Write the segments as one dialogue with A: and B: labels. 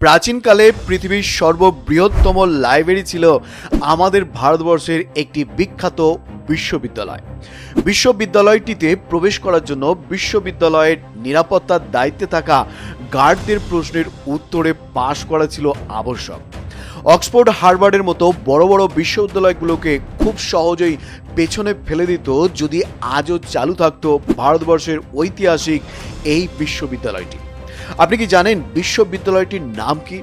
A: প্রাচীনকালে পৃথিবীর সর্ববৃহত্তম লাইব্রেরি ছিল আমাদের ভারতবর্ষের একটি বিখ্যাত বিশ্ববিদ্যালয়। বিশ্ববিদ্যালয়টিতে প্রবেশ করার জন্য বিশ্ববিদ্যালয়ের নিরাপত্তার দায়িত্বে থাকা গার্ডদের প্রশ্নের উত্তরে পাশ করা ছিল আবশ্যক। অক্সফোর্ড, হার্ভার্ডের মতো বড় বড় বিশ্ববিদ্যালয়গুলোকে খুব সহজেই পেছনে ফেলে দিত যদি আজও চালু থাকতো ভারতবর্ষের ঐতিহাসিক এই বিশ্ববিদ্যালয়টি। আপনি কি জানেন বিশ্ববিদ্যালয়টির নাম কি?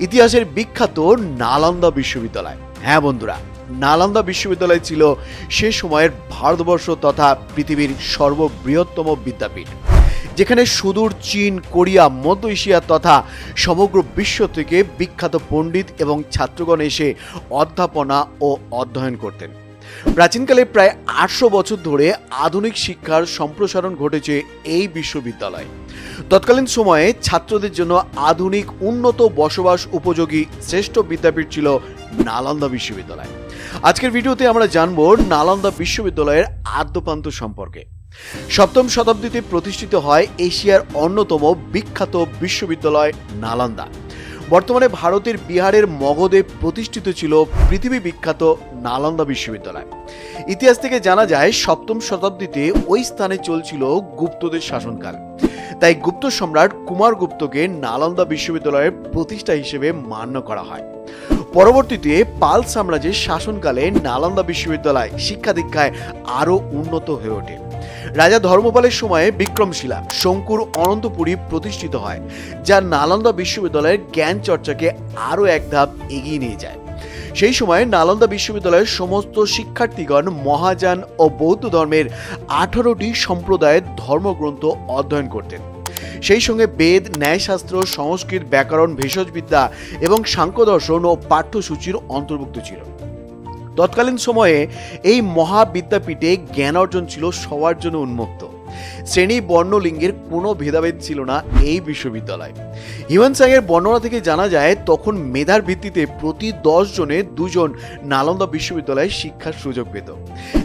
A: ইতিহাসের বিখ্যাত নালন্দা বিশ্ববিদ্যালয়। হ্যাঁ বন্ধুরা, নালন্দা বিশ্ববিদ্যালয় ছিল সে সময়ের ভারতবর্ষ তথা পৃথিবীর সর্ববৃহত্তম বিদ্যাপীঠ। যেখানে সুদূর চীন, কোরিয়া, মধ্য এশিয়া তথা সমগ্র বিশ্ব থেকে বিখ্যাত পণ্ডিত এবং ছাত্রগণ এসে অধ্যাপনা ও অধ্যয়ন করতেন। প্রাচীনকালে প্রায় আটশো বছর ধরে আধুনিক শিক্ষার সম্প্রসারণ ঘটেছে এই বিশ্ববিদ্যালয়। তৎকালীন সময়ে ছাত্রদের জন্য আধুনিক, উন্নত বসবাস উপযোগী শ্রেষ্ঠ বিদ্যাপীঠ ছিল নালন্দা বিশ্ববিদ্যালয়। আজকের ভিডিওতে আমরা জানব নালন্দা বিশ্ববিদ্যালয়ের আদ্যপান্ত সম্পর্কে। সপ্তম শতাব্দীতে প্রতিষ্ঠিত হয় এশিয়ার অন্যতম বিখ্যাত বিশ্ববিদ্যালয় নালন্দা। বর্তমানে ভারতের বিহারের মগধে প্রতিষ্ঠিত ছিল পৃথিবী বিখ্যাত নালন্দা বিশ্ববিদ্যালয়। ইতিহাস থেকে জানা যায়, সপ্তম শতাব্দীতে ওই স্থানে চলছিল গুপ্তদের শাসনকাল। তাই গুপ্ত সম্রাট কুমার গুপ্তকে নালন্দা বিশ্ববিদ্যালয়ের প্রতিষ্ঠা হিসেবে মান্য করা হয়। পরবর্তীতে পাল সাম্রাজ্যের শাসনকালে নালন্দা বিশ্ববিদ্যালয় শিক্ষা দীক্ষায় আরও উন্নত হয়ে ওঠে। রাজা ধর্মপালের সময়ে বিক্রমশিলা শঙ্কুর অনন্তপুরী প্রতিষ্ঠিত হয়, যা নালন্দা বিশ্ববিদ্যালয়ের জ্ঞান চর্চাকে আরও এক ধাপ এগিয়ে নিয়ে যায়। সেই সময় নালন্দা বিশ্ববিদ্যালয়ের সমস্ত শিক্ষার্থীগণ মহাযান ও বৌদ্ধ ধর্মের আঠারোটি সম্প্রদায়ের ধর্মগ্রন্থ অধ্যয়ন করতেন। সেই সঙ্গে বেদ, ন্যায়শাস্ত্র, সংস্কৃত ব্যাকরণ, ভেষজবিদ্যা এবং সাংখ্য দর্শন ও পাঠ্যসূচির অন্তর্ভুক্ত ছিল। তৎকালীন সময়ে এই মহাবিদ্যাপীঠে জ্ঞান অর্জন ছিল সবার জন্য উন্মুক্ত। শ্রেণি বর্ণলিঙ্গের কোনো ভেদাভেদ ছিল না এই বিশ্ববিদ্যালয়। হিউম্যান সাংয়ের বর্ণনা থেকে জানা যায়, তখন মেধার ভিত্তিতে প্রতি দশ জনে দুজন নালন্দা বিশ্ববিদ্যালয়ে শিক্ষার সুযোগ পেত।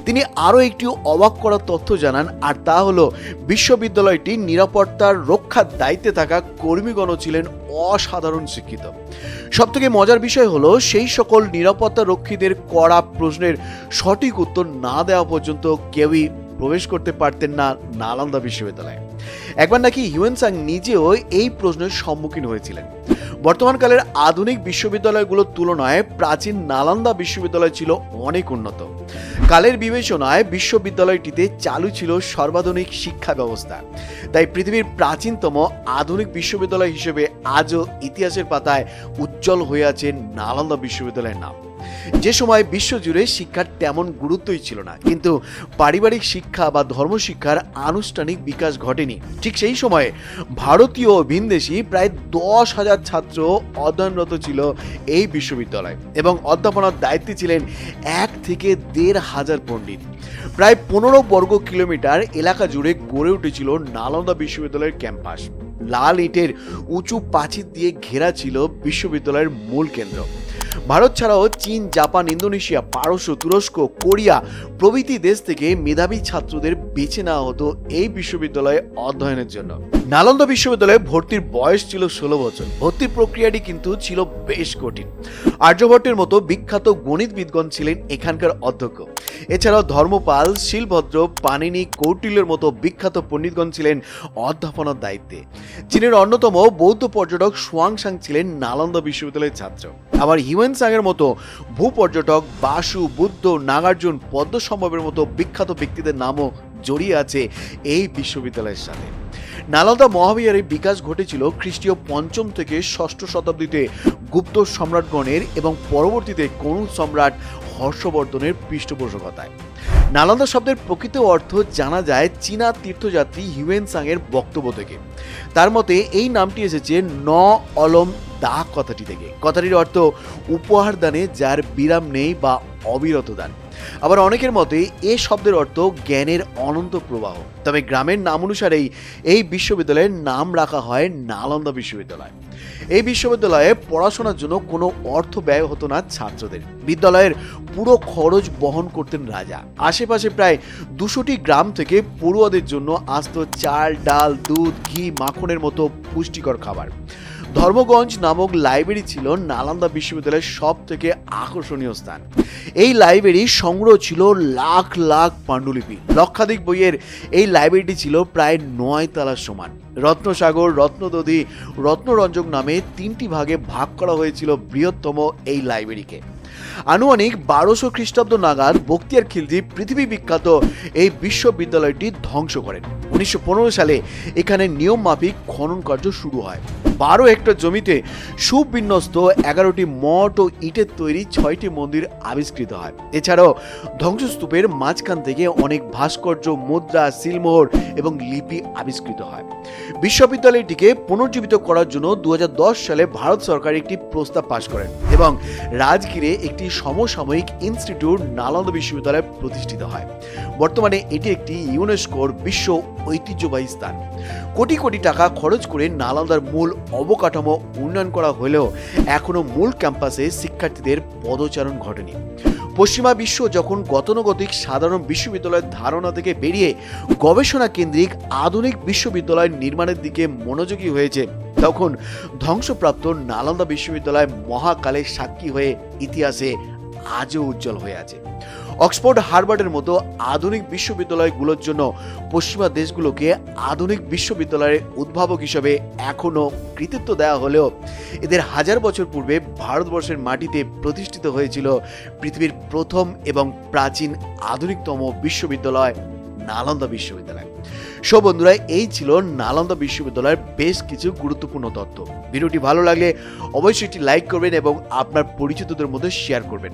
A: তিনি আরও একটি অবাক করার তথ্য জানান, আর তা হলো, বিশ্ববিদ্যালয়টি নিরাপত্তার রক্ষার দায়িত্বে থাকা কর্মীগণ ছিলেন অসাধারণ শিক্ষিত। সবথেকে মজার বিষয় হলো, সেই সকল নিরাপত্তা রক্ষীদের কড়া প্রশ্নের সঠিক উত্তর না দেওয়া পর্যন্ত কেউই প্রবেশ করতে পারতেন না নালন্দা বিশ্ববিদ্যালয়ে। একবার নাকি হিউয়েন সাং নিজেও এই প্রশ্নের সম্মুখীন হয়েছিলেন। বর্তমানকালের আধুনিক বিশ্ববিদ্যালয়গুলোর তুলনায় প্রাচীন নালন্দা বিশ্ববিদ্যালয় ছিল অনেক উন্নত। কালের বিবেচনায় বিশ্ববিদ্যালয়টিতে চালু ছিল সর্বাধুনিক শিক্ষা ব্যবস্থা। তাই পৃথিবীর প্রাচীনতম আধুনিক বিশ্ববিদ্যালয় হিসেবে আজও ইতিহাসের পাতায় উজ্জ্বল হয়ে আছে নালন্দা বিশ্ববিদ্যালয়ের নাম। যে সময় বিশ্বজুড়ে শিক্ষার তেমন গুরুত্বই ছিল না। কিন্তু পারিবারিক শিক্ষা বা ধর্মশিক্ষার আনুষ্ঠানিক বিকাশ ঘটেনি। ঠিক সেই সময়ে ভারতীয় ও ভিনদেশি প্রায় দশ হাজার ছাত্র অধ্যয়নরত ছিল এই বিশ্ববিদ্যালয় এবং অধ্যাপনার দায়িত্বে ছিলেন এক থেকে দেড় হাজার পণ্ডিত। প্রায় পনেরো বর্গ কিলোমিটার এলাকা জুড়ে গড়ে উঠেছিল নালন্দা বিশ্ববিদ্যালয়ের ক্যাম্পাস। লাল ইটের উঁচু প্রাচীর দিয়ে ঘেরা ছিল বিশ্ববিদ্যালয়ের মূল কেন্দ্র। ভারত ছাড়াও চীন, জাপান, ইন্দোনেশিয়া, পারস্য, তুরস্ক, কোরিয়া প্রভৃতি দেশ থেকে মেধাবী ছাত্রদের বেছে নেওয়া হতো এই বিশ্ববিদ্যালয়ে অধ্যয়নের জন্য। নালন্দা বিশ্ববিদ্যালয়ে ভর্তির বয়স ছিল ষোলো বছর। ভর্তির প্রক্রিয়াটি কিন্তু ছিল বেশ কঠিন। আর্যভট্টের মতো বিখ্যাত গণিতবিদগণ ছিলেন এখানকার অধ্যক্ষ। এছাড়াও ধর্মপাল, শিলভদ্র পানিনি কৌটিল্যের মতো বিখ্যাত পণ্ডিতগণ ছিলেন অধ্যাপনার দায়িত্বে। চীনের অন্যতম বৌদ্ধ পর্যটক সুয়াংসাং ছিলেন নালন্দা বিশ্ববিদ্যালয়ের ছাত্র। আবার হিউয়েন সাংয়ের মতো ভূপর্যটক বাসু, বুদ্ধ, নাগার্জুন পদ্মসম্ভবের মতো বিখ্যাত ব্যক্তিদের নামও জড়িয়ে আছে এই বিশ্ববিদ্যালয়ের সাথে। নালন্দা মহাবিহারের বিকাশ ঘটেছিল খ্রিস্টীয় পঞ্চম থেকে ষষ্ঠ শতাব্দীতে গুপ্ত সম্রাটগণের এবং পরবর্তীতে গরু সম্রাট হর্ষবর্ধনের পৃষ্ঠপোষকতায়। নালন্দা শব্দের প্রকৃত অর্থ জানা যায় চীনা তীর্থযাত্রী হিউয়েন সাংয়ের বক্তব্য থেকে। তার মতে এই নামটি এসেছে ন অলম দা কথাটি থেকে। কথাটির অর্থ উপহার দানে যার বিরাম নেই বা অবিরত দান। আবার অনেকের মতে এ শব্দের অর্থ জ্ঞানের অনন্ত প্রবাহ। তবে গ্রামের নাম অনুসারেই এই বিশ্ববিদ্যালয়ের নাম রাখা হয় নালন্দা বিশ্ববিদ্যালয়। এই বিশ্ববিদ্যালয়ে পড়াশোনার জন্য কোনো অর্থ ব্যয় হতো না ছাত্রদের। বিদ্যালয়ের পুরো খরচ বহন করতেন রাজা। আশেপাশে প্রায় দুশোটি গ্রাম থেকে পড়ুয়াদের জন্য আসত চাল, ডাল, দুধ, ঘি, মাখনের মতো পুষ্টিকর খাবার। ধর্মগঞ্জ নামক লাইব্রেরি ছিল নালন্দা বিশ্ববিদ্যালয়ের সব থেকে আকর্ষণীয় স্থান। এই লাইব্রেরি সংগ্রহ ছিল লাখ লাখ পাণ্ডুলিপি। লক্ষাধিক বইয়ের এই লাইব্রেরিটি ছিল প্রায় নয় তলার সমান। রত্নসাগর, রত্নদধি, রত্নরঞ্জক নামে তিনটি ভাগে ভাগ করা হয়েছিল বৃহত্তম এই লাইব্রেরিকে আনুমানিক বারোশো খ্রিস্টাব্দ নাগাদ বক্তিয়ার খিলজি পৃথিবী বিখ্যাত এই বিশ্ববিদ্যালয়টি ধ্বংস করেন। উনিশশো পনেরো সালে এখানে নিয়ম মাফিক খনন কার্য শুরু হয়। বারো হেক্টর জমিতে সুবিন্যস্ত এগারোটি মঠ ও ইটের তৈরি ছয়টি মন্দির আবিষ্কৃত হয়। এছাড়াও ধ্বংসস্তূপের মাঝখান থেকে অনেক ভাস্কর্য, মুদ্রা, সিলমোহর এবং লিপি আবিষ্কৃত হয়। বিশ্ববিদ্যালয়টিকে পুনর্জীবিত করার জন্য দু হাজার দশ সালে ভারত সরকার একটি প্রস্তাব পাশ করেন এবং রাজগীরে একটি সমসাময়িক ইনস্টিটিউট নালন্দা বিশ্ববিদ্যালয় প্রতিষ্ঠিত হয়। বর্তমানে এটি একটি ইউনেস্কোর বিশ্ব ঐতিহ্যবাহী স্থান। কোটি কোটি টাকা খরচ করে নালন্দার মূল অবকাঠামো উন্নয়ন করা হলেও এখনও মূল ক্যাম্পাসে শিক্ষার্থীদের পদচারণ ঘটেনি। পশ্চিমা বিশ্ব যখন গতানুগতিক সাধারণ বিশ্ববিদ্যালয়ের ধারণা থেকে বেরিয়ে গবেষণা কেন্দ্রিক আধুনিক বিশ্ববিদ্যালয় নির্মাণের দিকে মনোযোগী হয়েছে, তখন ধ্বংসপ্রাপ্ত নালন্দা বিশ্ববিদ্যালয় মহাকালের সাক্ষী হয়ে ইতিহাসে আজও উজ্জ্বল হয়ে আছে। অক্সফোর্ড হার্ভার্ডের মতো আধুনিক বিশ্ববিদ্যালয়গুলোর জন্য পশ্চিমা দেশগুলোকে আধুনিক বিশ্ববিদ্যালয়ের উদ্ভাবক হিসেবে এখনও কৃতিত্ব দেওয়া হলেও এদের হাজার বছর পূর্বে ভারতবর্ষের মাটিতে প্রতিষ্ঠিত হয়েছিল পৃথিবীর প্রথম এবং প্রাচীন আধুনিকতম বিশ্ববিদ্যালয়, নালন্দা বিশ্ববিদ্যালয়। সো বন্ধুরা, এই ছিল নালন্দা বিশ্ববিদ্যালয়ের বেশ কিছু গুরুত্বপূর্ণ তথ্য। ভিডিওটি ভালো লাগলে অবশ্যই একটি লাইক করবেন এবং আপনার পরিচিতদের মধ্যে শেয়ার করবেন।